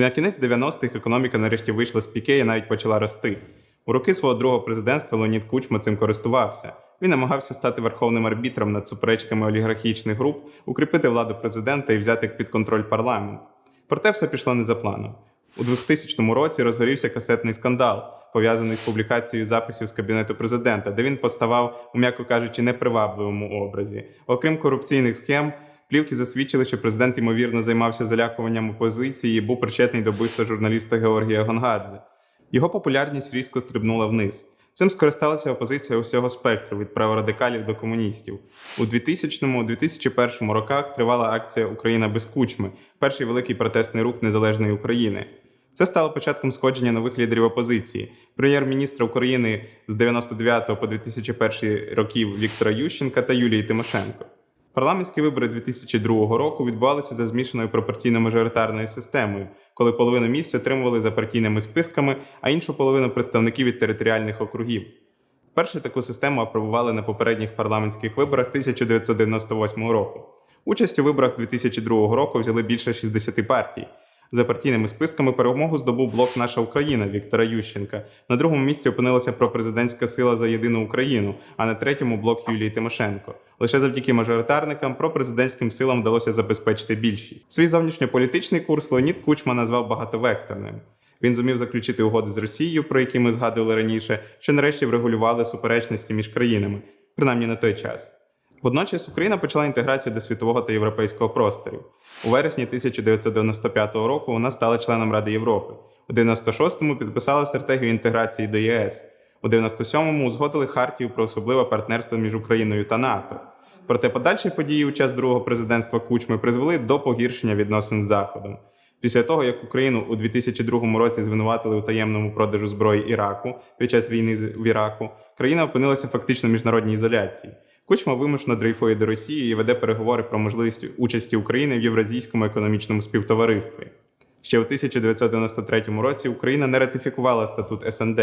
На кінець 90-х економіка нарешті вийшла з піке і навіть почала рости. У роки свого другого президентства Леонід Кучма цим користувався. Він намагався стати верховним арбітром над суперечками олігархічних груп, укріпити владу президента і взяти під контроль парламент. Проте все пішло не за планом. У 2000 році розгорівся касетний скандал, пов'язаний з публікацією записів з кабінету президента, де він поставав, м'яко кажучи, непривабливому образі. Окрім корупційних схем, плівки засвідчили, що президент ймовірно займався залякуванням опозиції і був причетний до вбивства журналіста Георгія Гонгадзе. Його популярність різко стрибнула вниз. Цим скористалася опозиція усього спектру від праворадикалів до комуністів. У 2000-2001 роках тривала акція Україна без кучми, перший великий протестний рух незалежної України. Це стало початком сходження нових лідерів опозиції. Прем'єр-міністра України з 99 по 2001 років Віктора Ющенка та Юлії Тимошенко. Парламентські вибори 2002 року відбувалися за змішаною пропорційно-мажоритарною системою, коли половину місць отримували за партійними списками, а іншу половину представники від територіальних округів. Першу таку систему апробували на попередніх парламентських виборах 1998 року. Участь у виборах 2002 року взяли більше 60 партій. За партійними списками перемогу здобув блок Наша Україна Віктора Ющенка. На другому місці опинилася пропрезидентська сила за єдину Україну, а на третьому блок Юлії Тимошенко. Лише завдяки мажоритарникам пропрезидентським силам вдалося забезпечити більшість. Свій зовнішньополітичний курс Леонід Кучма назвав багатовекторним. Він зумів заключити угоди з Росією, про які ми згадували раніше, що нарешті врегулювали суперечності між країнами, принаймні на той час. Водночас Україна почала інтеграцію до світового та європейського просторів. У вересні 1995 року вона стала членом Ради Європи. У 96-му підписала стратегію інтеграції до ЄС. У 97-му узгодили хартію про особливе партнерство між Україною та НАТО. Проте подальші події у час другого президентства Кучми призвели до погіршення відносин з Заходом. Після того, як Україну у 2002 році звинуватили у таємному продажу зброї Іраку під час війни в Іраку, країна опинилася фактично в міжнародній ізоляції. Кучма вимушено дрейфує до Росії і веде переговори про можливість участі України в Євразійському економічному співтоваристві. Ще у 1993 році Україна не ратифікувала статут СНД.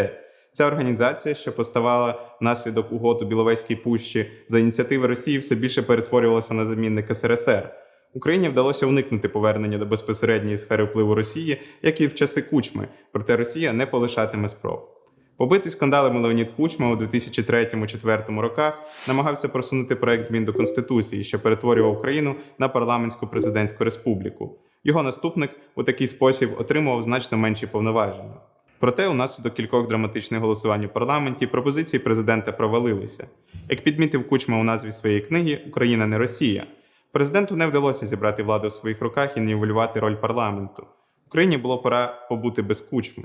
Ця організація, що поставала внаслідок угод у Біловезькій пущі за ініціативи Росії, все більше перетворювалася на замінник СРСР. Україні вдалося уникнути повернення до безпосередньої сфери впливу Росії, як і в часи Кучми, проте Росія не полишатиме спроб. Побитий скандалами Леонід Кучма у 2003-2004 роках намагався просунути проект змін до Конституції, що перетворював Україну на парламентську президентську республіку. Його наступник у такий спосіб отримував значно менші повноваження. Проте, унаслідок кількох драматичних голосувань у парламенті пропозиції президента провалилися. Як підмітив Кучма у назві своєї книги Україна не Росія. Президенту не вдалося зібрати владу в своїх руках і нівелювати роль парламенту. Україні було пора побути без кучми.